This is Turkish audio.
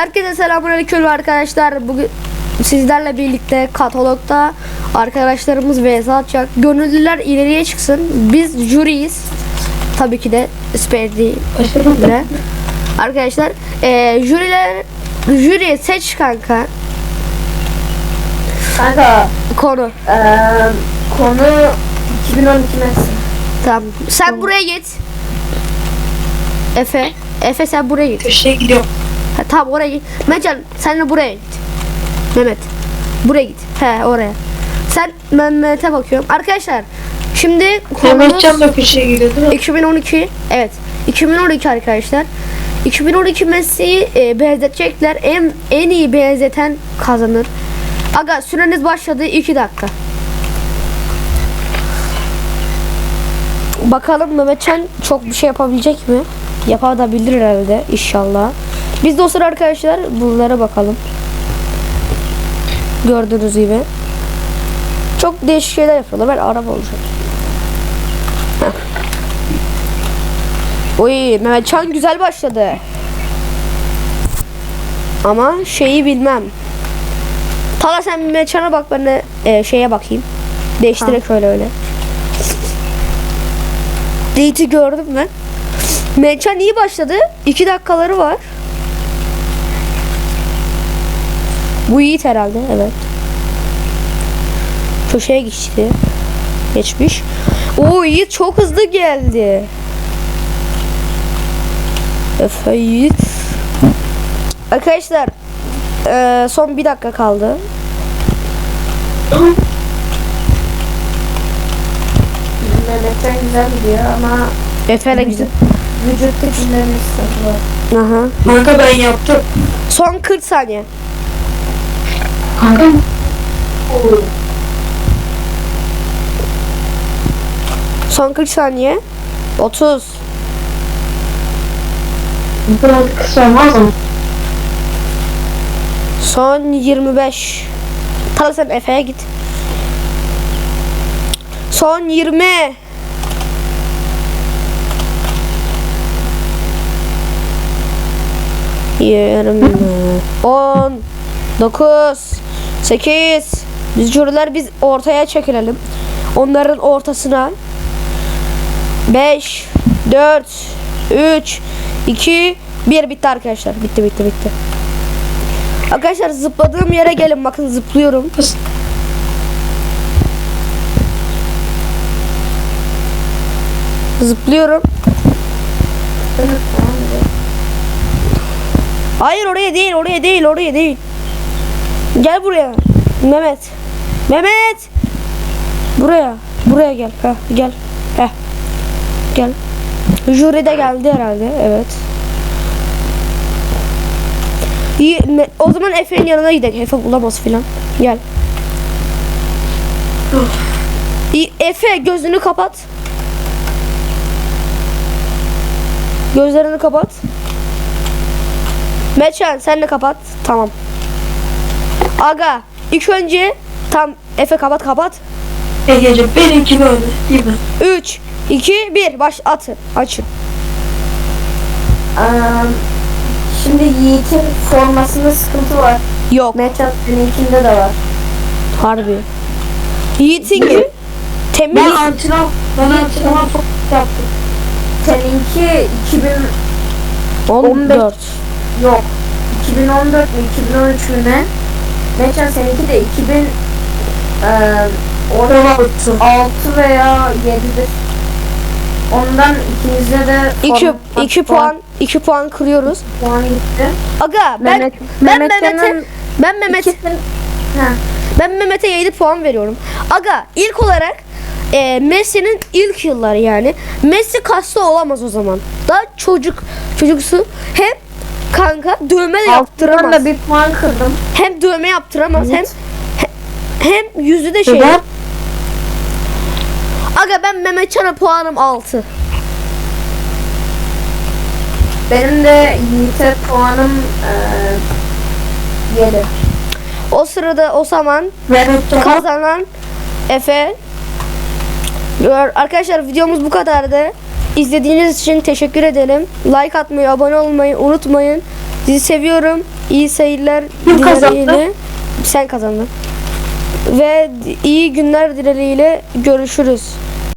Herkese selamünaleyküm arkadaşlar. Bugün sizlerle birlikte katalogda arkadaşlarımız vs atacak. Gönüllüler ileriye çıksın. Biz jüriyiz. Tabii ki de Sperdi ile. Arkadaşlar eee jüriler jüriye seç kanka Kanka konu. eee, konu 2012 Messi. Tamam. Sen buraya git. Efe. Efe sen buraya git. Köşeye gidiyorum. Ha, tamam oraya git. Mehmetcan sen de buraya git. Mehmet. Buraya git. He oraya. Sen Mehmet'e bakıyorum. Arkadaşlar şimdi Mehmetcan da köşeye gidiyor değil mi? 2012. Evet. 2012 arkadaşlar. 2012 Messi'yi e, benzetecekler. En en iyi benzeten kazanır. Aga süreniz başladı 2 dakika. Bakalım Mehmetcan çok bir şey yapabilecek mi? Yapabilir herhalde inşallah. Biz de o sıra arkadaşlar bunlara bakalım. Gördüğünüz gibi. Çok değişik şeyler yapıyorlar. Ben araba olacak. Oy Mehmetcan güzel başladı. Ama şeyi bilmem. Tala sen Mehmetcan'a bak ben de e, şeye bakayım. Değiştirek şöyle öyle. Date'i gördüm ben. Mehmetcan iyi başladı. 2 dakikaları var. Bu Yiğit herhalde evet. Köşeye geçti. Geçmiş. Oo Yiğit çok hızlı geldi. Efe Yiğit. Arkadaşlar eee, son bir dakika kaldı. Mehmet'ten güzel gidiyor ama Efe de güzel. vücut tipinde bir sıkıntı var. Aha. Kanka ben yaptım. Son 40 saniye. Kanka Son 40 saniye. 30. bu kadar kısa olmaz? Son 25. Tala sen Efe'ye git. Son 20. Yirmi. On. Dokuz. Sekiz. Biz jüriler biz ortaya çekilelim. Onların ortasına. Beş. Dört. Üç. iki, Bir bitti arkadaşlar. Bitti bitti bitti. Arkadaşlar zıpladığım yere gelin bakın zıplıyorum. Zıplıyorum. Hayır oraya değil oraya değil oraya değil. Gel buraya. Mehmet. Mehmet. Buraya. Buraya gel. Heh, gel. Heh. Gel. Jüri de geldi herhalde. Evet. İyi, o zaman Efe'nin yanına gidelim. Efe bulamaz filan. Gel. İyi, Efe gözünü kapat. Gözlerini kapat. Meçen sen de kapat. Tamam. Aga ilk önce tam Efe kapat kapat. Egece benimki böyle mi? 3 2 1 baş atın. Açın. Eee, şimdi Yiğit'in formasında sıkıntı var. Yok. Mehmet seninkinde de var. Harbi. Yiğit'in temiz. Ben antrenman, ben antrenman çok yaptım. Seninki 2000 14. yok. 2014 mü 2013 mü ne? Mehmet seninki de 2000 eee 16 6 veya 7'dir. Ondan ikinizde de 2 forma- 2 puan 2 puan kırıyoruz. puan gitti. Aga ben Mehmet- ben Mehmet'e ben Mehmet İkisinin- Ha. Ben Mehmet'e 7 puan veriyorum. Aga ilk olarak e, Messi'nin ilk yılları yani. Messi kaslı olamaz o zaman. Daha çocuk çocuksu hem kanka dövme de yaptıramaz. da bir puan kırdım. Hem dövme yaptıramaz hem Evet. he- hem yüzü de şey. Neden? Aga ben Mehmetcan'a puanım 6. Benim de Yiğit'e puanım eee 7. O sırada o zaman kazanan Efe. Gör- Arkadaşlar videomuz bu kadardı. İzlediğiniz için teşekkür ederim. Like atmayı, abone olmayı unutmayın. Sizi seviyorum. İyi seyirler dileğiyle. Sen kazandın. Ve iyi günler dileğiyle görüşürüz.